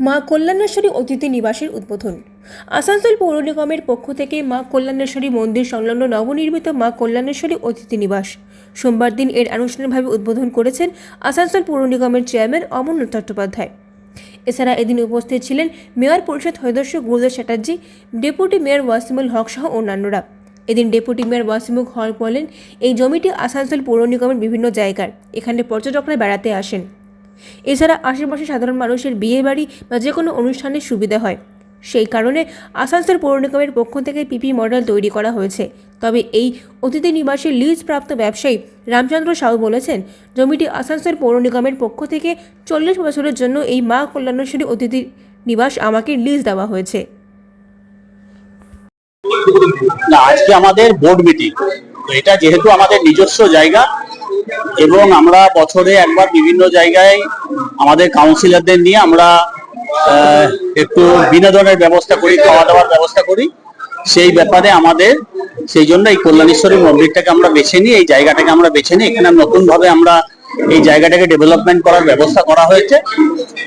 মা কল্যাণেশ্বরী অতিথি নিবাসের উদ্বোধন। আসানসোল পৌর নিগমের পক্ষ থেকে মা কল্যাণেশ্বরী মন্দির সংলগ্ন নবনির্মিত মা কল্যাণেশ্বরী অতিথি নিবাস। সোমবার দিন এর আনুষ্ঠানিকভাবে উদ্বোধন করেছেন আসানসোল পৌর নিগমের চেয়ারম্যান অমরনাথ চট্টোপাধ্যায়। এছাড়া এদিন উপস্থিত ছিলেন মেয়র পরিষদ সদস্য গুরুদেব চ্যাটার্জি, ডেপুটি মেয়র ওয়াসিমুল হক সহ অন্যান্যরা। এদিন ডেপুটি মেয়র ওয়াসিমুল হক বলেন, এই জমিটি আসানসোল পৌর নিগমের বিভিন্ন জায়গার। এখানে পর্যটকরা বেড়াতে আসেন। এছাড়া আশেপাশে সাধারণ মানুষের বিয়ে বাড়ি বা যে কোনো অনুষ্ঠানের সুবিধা হয়। সেই কারণে আসানসোল পৌর নিগমের পক্ষ থেকে পিপি মডেল তৈরি করা হয়েছে। তবে এই অতিথি নিবাসে লিজ প্রাপ্ত ব্যবসায়ী রামচন্দ্র সাউ বলেছেন, জমিটি আসানসোল পৌর নিগমের পক্ষ থেকে চল্লিশ বছরের জন্য এই মা কল্যাণেশ্বরী অতিথি নিবাস আমাকে লিজ দেওয়া হয়েছে। আজকে আমাদের বোর্ড মিটিং এটা যেহেতু আমাদের নিজস্ব জায়গা এবং আমরা বছরে একবার বিভিন্ন জায়গায় আমাদের কাউন্সিলরদের নিয়ে আমরা একটু বিনোদনের ব্যবস্থা করি খাওয়া দাওয়ার ব্যবস্থা করি। সেই ব্যাপারে আমাদের, সেই জন্য এই কল্যাণেশ্বরী মন্দিরটাকে আমরা বেছে নিই এই জায়গাটাকে আমরা বেছে নিই এখানে নতুন ভাবে আমরা এই জায়গাটাকে ডেভেলপমেন্ট করার ব্যবস্থা করা হয়েছে।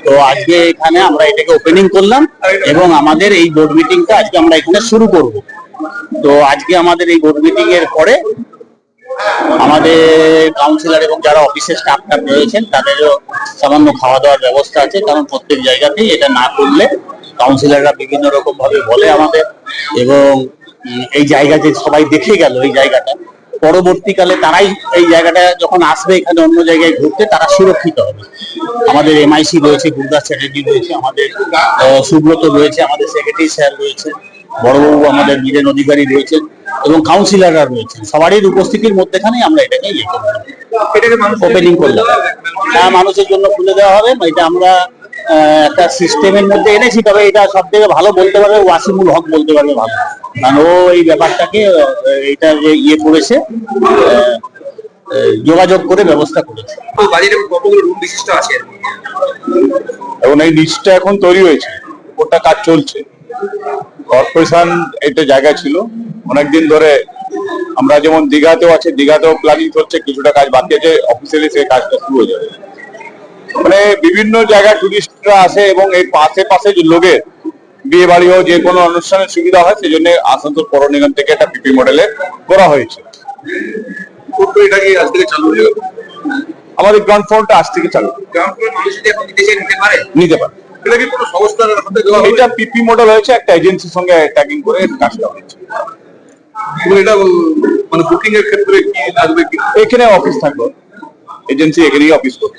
তো আজকে এখানে আমরা এটাকে ওপেনিং করলাম এবং আমাদের এই বোর্ড মিটিংটা আজকে আমরা এখানে শুরু করব। তো আজকে আমাদের এই বোর্ড মিটিং এর পরে আমাদের কাউন্সিলর এবং যারা অফিসের স্টাফ টাফ রয়েছেন, তাদেরও সামান্য খাওয়া দাওয়ার ব্যবস্থা আছে। কারণ প্রত্যেক জায়গাতেই এটা না করলে কাউন্সিলররা বিভিন্ন রকম ভাবে বলে আমাদের। এবং এই জায়গা যে সবাই দেখে গেল, এই জায়গাটা, পরবর্তীকালে তারাই এই জায়গাটা যখন আসবে এখানে অন্য জায়গায় ঘুরতে, তারা সুরক্ষিত হবে। আমাদের এমআইসি রয়েছে, গুরদাস চ্যাটার্জি রয়েছে, আমাদের সুব্রত রয়েছে, আমাদের সেক্রেটারি স্যার রয়েছে, বড়বাবু আমাদের বীরেন অধিকারী রয়েছেন। এবং কাউন্সিলররা রয়েছেন। সবারই উপস্থিতির মধ্যেখানেই আমরা এটাকে ইয়ে করলাম ওপেনিং করলাম। হ্যাঁ মানুষের জন্য খুলে দেওয়া হবে। এটা আমরা একটা সিস্টেমের মধ্যে এনেছি তবে এটা সব থেকে ভালো বলতে পারবে ওয়াসিমুল হক বলতে পারবে ভালো। কারণ ও এই ব্যাপারটাকে এটা যে ইয়ে করেছে যোগাযোগ করে ব্যবস্থা করেছে। এখন কতগুলো রুম বিশিষ্ট আছে? এবং এই লিস্টটা এখন তৈরি হয়েছে। ওটা কাজ চলছে। কর্পোরেশন এটা জায়গা ছিল। অনেকদিন ধরে আমরা যেমন দীঘাতেও আছে দীঘাতেও প্ল্যানিং করছে কিছুটা কাজ বাকি আছে অফিসিয়ালি সেই কাজটা শুরু হয়ে যাবে। মানে বিভিন্ন জায়গায় টুরিস্টরা আসে এবং এই পাশে পাশে যে লোকের বিয়ে বাড়ি হোক যে কোনো অনুষ্ঠানের সুবিধা হয় সেই জন্য আসানসোল পৌর নিগম থেকে একটা পিপি মডেলে করা হয়েছে। এটা কি আজ থেকে চালু হয়ে গেল আমাদের গ্রাউন্ড ফ্লোরটা আজ থেকে চালু। নিতে পারে? এটা কি কোনো সংস্থার হাতে দেওয়া এটা পিপি মডেল হয়েছে একটা এজেন্সির সঙ্গে ট্যাগিং করে কাজটা এটা মানে বুকিং এর ক্ষেত্রে কি লাগবে কি? এখানে অফিস থাকল এজেন্সি এখানেই অফিস করবে